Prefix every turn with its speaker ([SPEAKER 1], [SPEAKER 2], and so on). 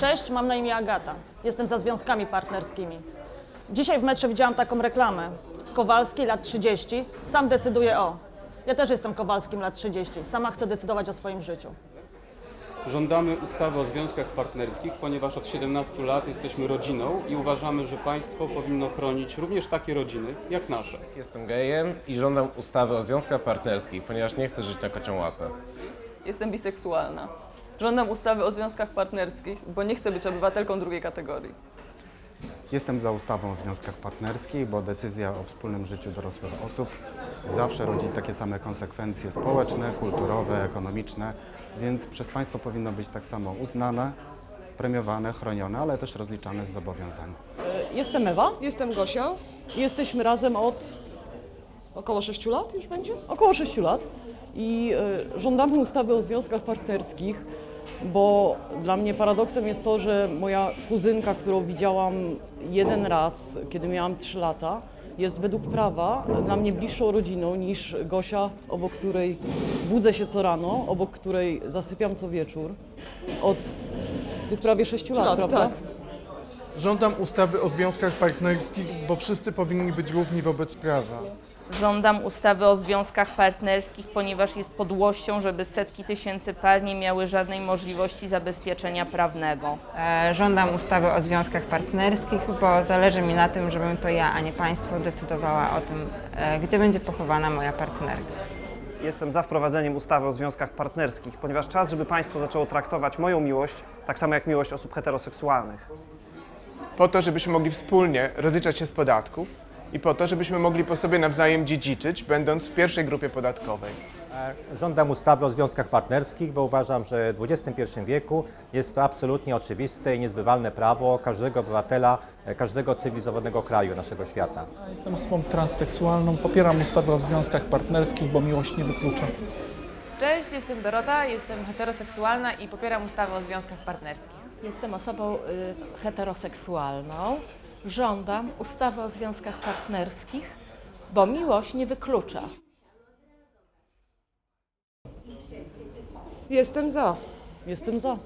[SPEAKER 1] Cześć, mam na imię Agata. Jestem za związkami partnerskimi. Dzisiaj w metrze widziałam taką reklamę. Kowalski, lat 30, sam decyduje o. Ja też jestem Kowalskim, lat 30. Sama chcę decydować o swoim życiu.
[SPEAKER 2] Żądamy ustawy o związkach partnerskich, ponieważ od 17 lat jesteśmy rodziną i uważamy, że państwo powinno chronić również takie rodziny jak nasze.
[SPEAKER 3] Jestem gejem i żądam ustawy o związkach partnerskich, ponieważ nie chcę żyć na kocią łapę.
[SPEAKER 4] Jestem biseksualna. Żądam ustawy o związkach partnerskich, bo nie chcę być obywatelką drugiej kategorii.
[SPEAKER 5] Jestem za ustawą o związkach partnerskich, bo decyzja o wspólnym życiu dorosłych osób zawsze rodzi takie same konsekwencje społeczne, kulturowe, ekonomiczne, więc przez państwo powinno być tak samo uznane, premiowane, chronione, ale też rozliczane z zobowiązań.
[SPEAKER 6] Jestem Ewa.
[SPEAKER 7] Jestem Gosia.
[SPEAKER 6] Jesteśmy razem od
[SPEAKER 7] Około 6 lat już będzie?
[SPEAKER 6] około 6 lat i e, żądamy ustawy o związkach partnerskich, bo dla mnie paradoksem jest to, że moja kuzynka, którą widziałam jeden raz, kiedy miałam 3 lata, jest według prawa dla mnie bliższą rodziną niż Gosia, obok której budzę się co rano, obok której zasypiam co wieczór od tych prawie 6 lat,
[SPEAKER 7] Lat,
[SPEAKER 6] prawda?
[SPEAKER 7] tak.
[SPEAKER 8] Żądam ustawy o związkach partnerskich, bo wszyscy powinni być równi wobec prawa.
[SPEAKER 9] Żądam ustawy o związkach partnerskich, ponieważ jest podłością, żeby setki tysięcy par nie miały żadnej możliwości zabezpieczenia prawnego.
[SPEAKER 10] E, Żądam ustawy o związkach partnerskich, bo zależy mi na tym, żebym to ja, a nie państwo decydowała o tym, e, gdzie będzie pochowana moja partnerka.
[SPEAKER 11] Jestem za wprowadzeniem ustawy o związkach partnerskich, ponieważ czas, żeby państwo zaczęło traktować moją miłość tak samo jak miłość osób heteroseksualnych.
[SPEAKER 8] Po to, żebyśmy mogli wspólnie rozliczać się z podatków i po to, żebyśmy mogli po sobie nawzajem dziedziczyć, będąc w pierwszej grupie podatkowej.
[SPEAKER 12] Żądam ustawy o związkach partnerskich, bo uważam, że w XXI wieku jest to absolutnie oczywiste i niezbywalne prawo każdego obywatela, e, każdego cywilizowanego kraju naszego świata.
[SPEAKER 13] Jestem osobą transseksualną, popieram ustawę o związkach partnerskich, bo miłość nie wyklucza.
[SPEAKER 9] Cześć, jestem Dorota, jestem heteroseksualna i popieram ustawę o związkach partnerskich.
[SPEAKER 10] Jestem osobą heteroseksualną. Żądam ustawy o związkach partnerskich, bo miłość nie wyklucza.
[SPEAKER 7] Jestem za.
[SPEAKER 6] Jestem za.